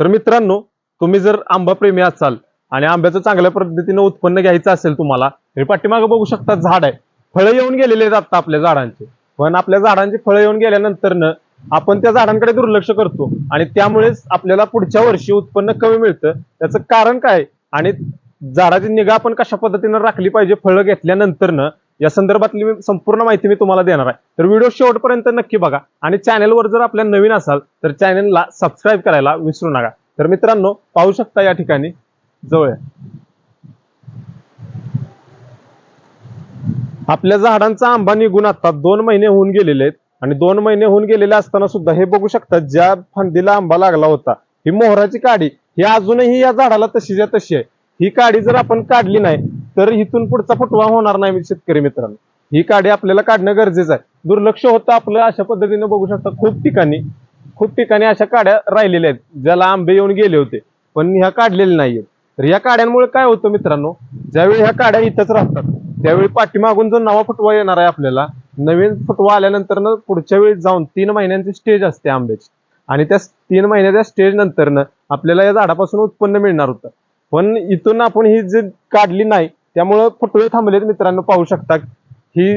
तर मित्रांनो तुम्ही जर आंबा प्रेमी असाल आणि आंब्याचं चांगल्या पद्धतीनं उत्पन्न घ्यायचं असेल तुम्हाला हे पाठीमागं बघू शकता झाड आहे. फळं येऊन गेलेले आहेत आता आपल्या झाडांचे. पण आपल्या झाडांची फळं येऊन गेल्यानंतर आपण त्या झाडांकडे दुर्लक्ष करतो आणि त्यामुळेच आपल्याला पुढच्या वर्षी उत्पन्न कमी मिळतं. त्याचं कारण काय? आणि झाडाची निगा आपण कशा पद्धतीनं राखली पाहिजे फळं घेतल्यानंतर या संदर्भातली मी संपूर्ण माहिती मी तुम्हाला देणार आहे. तर व्हिडिओ शेवटपर्यंत नक्की बघा आणि चॅनेलवर जर आपल्या नवीन असाल तर चॅनेलला सबस्क्राईब करायला विसरू नका. तर मित्रांनो पाहू शकता या ठिकाणी जवळ आहे. आपल्या झाडांचा आंबा निघून आता दोन महिने होऊन गेलेले आहेत. आणि दोन महिने होऊन गेलेले असताना सुद्धा हे बघू शकता ज्या फांदीला आंबा लागला होता ही मोहराची काडी ही अजूनही या झाडाला तशीच्या तशी आहे. ही काडी जर आपण काढली नाही तर इथून पुढचा फुटवा होणार नाही शेतकरी मित्रांनो. ही काडी आपल्याला काढणं गरजेचं आहे. दुर्लक्ष होतं आपलं अशा पद्धतीने बघू शकता. खूप ठिकाणी खूप ठिकाणी अशा काड्या राहिलेल्या आहेत. ज्याला आंबे येऊन गेले होते. पण ह्या काढलेल्या नाहीयेत. तर या काड्यांमुळे काय होतं मित्रांनो? ज्यावेळी ह्या काड्या इथंच राहतात त्यावेळी पाठीमागून जो नवा फुटवा येणार आहे आपल्याला नवीन फुटवा आल्यानंतर ना पुढच्या वेळी जाऊन तीन महिन्यांची स्टेज असते आंब्याची. आणि त्या तीन महिन्याच्या स्टेज नंतरनं आपल्याला या झाडापासून उत्पन्न मिळणार होतं. पण इथून आपण ही जी काढली नाही त्यामुळं फुटवे थांबलेत मित्रांनो पाहू शकता. ही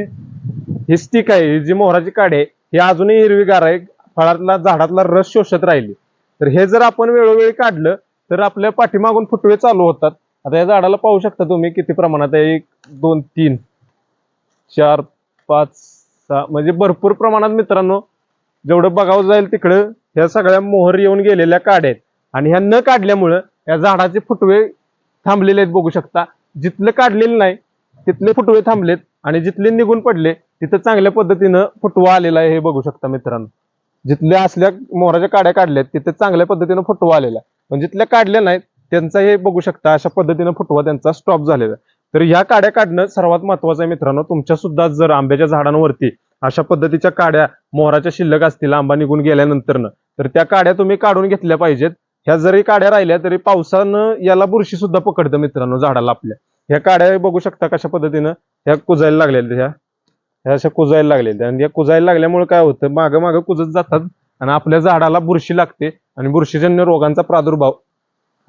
ही स्टिक आहे ही जी मोहराची काढ आहे ही अजूनही हिरवीगार आहे. फळातला झाडातला रस शोषत राहिली. तर हे जर आपण वेळोवेळी काढलं तर आपल्या पाठीमागून फुटवे चालू होतात. आता या झाडाला पाहू शकता तुम्ही किती प्रमाणात आहे. एक दोन तीन चार पाच सहा म्हणजे भरपूर प्रमाणात मित्रांनो जेवढं बघावं जाईल तिकडं ह्या सगळ्या मोहर येऊन गेलेल्या काड्या आहेत. आणि ह्या न काढल्यामुळं या झाडाचे फुटवे थांबलेले आहेत बघू शकता. जिथलं काढलेलं नाही तिथले फुटवे थांबलेत आणि जिथले निघून पडले तिथं चांगल्या पद्धतीनं फुटवा आलेला आहे हे बघू शकता मित्रांनो. जिथल्या असल्या मोहराच्या काड्या काढल्यात तिथे चांगल्या पद्धतीनं फुटवा आलेला आहे. पण जिथल्या काढल्या नाहीत त्यांचा हे बघू शकता अशा पद्धतीनं फुटवा त्यांचा स्टॉप झालेला आहे. तर ह्या काड्या काढणं सर्वात महत्वाचं आहे मित्रांनो. तुमच्या सुद्धा जर आंब्याच्या झाडांवरती अशा पद्धतीच्या काड्या मोहराच्या शिल्लक असतील आंबा निघून गेल्यानंतरनं तर त्या काड्या तुम्ही काढून घेतल्या पाहिजेत. ह्या जरी काड्या राहिल्या तरी पावसानं याला बुरशी सुद्धा पकडतं मित्रांनो झाडाला आपल्या. ह्या काड्या बघू शकता कशा पद्धतीनं. ह्या कुजायला लागलेल्या ह्या. ह्या अशा कुजायला लागलेल्या आणि या कुजायला लागल्यामुळे काय होतं? मागं मागं कुजत जातात आणि आपल्या झाडाला बुरशी लागते आणि बुरशीजन्य रोगांचा प्रादुर्भाव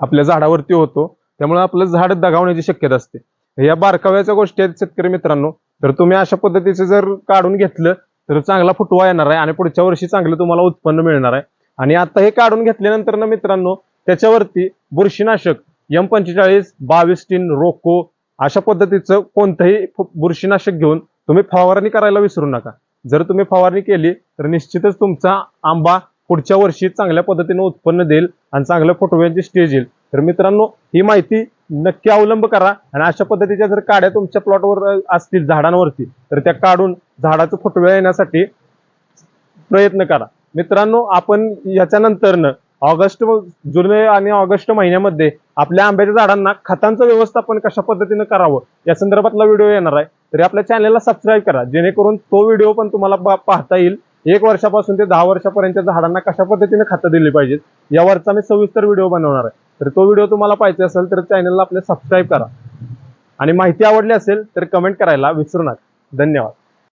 आपल्या झाडावरती होतो. त्यामुळे आपलं झाड दगावण्याची शक्यता असते. या बारकाव्याच्या गोष्टी आहेत शेतकरी मित्रांनो. तर तुम्ही अशा पद्धतीचं जर काढून घेतलं तर चांगला फुटवा येणार आहे आणि पुढच्या वर्षी चांगलं तुम्हाला उत्पन्न मिळणार आहे. आणि आता हे काढून घेतल्यानंतर ना मित्रांनो त्याच्यावरती बुरशीनाशक एम पंचेचाळीस बावीस टीन रोको अशा पद्धतीचं कोणतंही बुरशीनाशक घेऊन तुम्ही फवारणी करायला विसरू नका. जर तुम्ही फवारणी केली तर निश्चितच तुमचा आंबा पुढच्या वर्षी चांगल्या पद्धतीने उत्पन्न देईल आणि चांगल्या फोटोव्यांची स्टेज येईल. तर मित्रांनो ही माहिती नक्की अवलंब करा आणि अशा पद्धतीच्या जर काड्या तुमच्या प्लॉटवर असतील झाडांवरती तर त्या काढून झाडाचं फुटव्या येण्यासाठी प्रयत्न करा. मित्रांनो आपण याच्यानंतरनं ऑगस्ट जुलै आणि ऑगस्ट महिन्यामध्ये आपल्या आंब्याच्या झाडांना खतांचं व्यवस्थापन कशा पद्धतीनं करावं या संदर्भातला व्हिडिओ येणार आहे. तरी आपल्या चॅनलला सबस्क्राईब करा जेणेकरून तो व्हिडिओ पण तुम्हाला पाहता येईल. एक वर्षापासून ते दहा वर्षापर्यंतच्या झाडांना कशा पद्धतीने खतं दिली पाहिजेत यावरचा मी सविस्तर व्हिडिओ बनवणार आहे. तर तो व्हिडिओ तुम्हाला पाहिजे असेल तर चॅनलला आपल्या सबस्क्राईब करा. आणि माहिती आवडली असेल तर कमेंट करायला विसरू नका. धन्यवाद.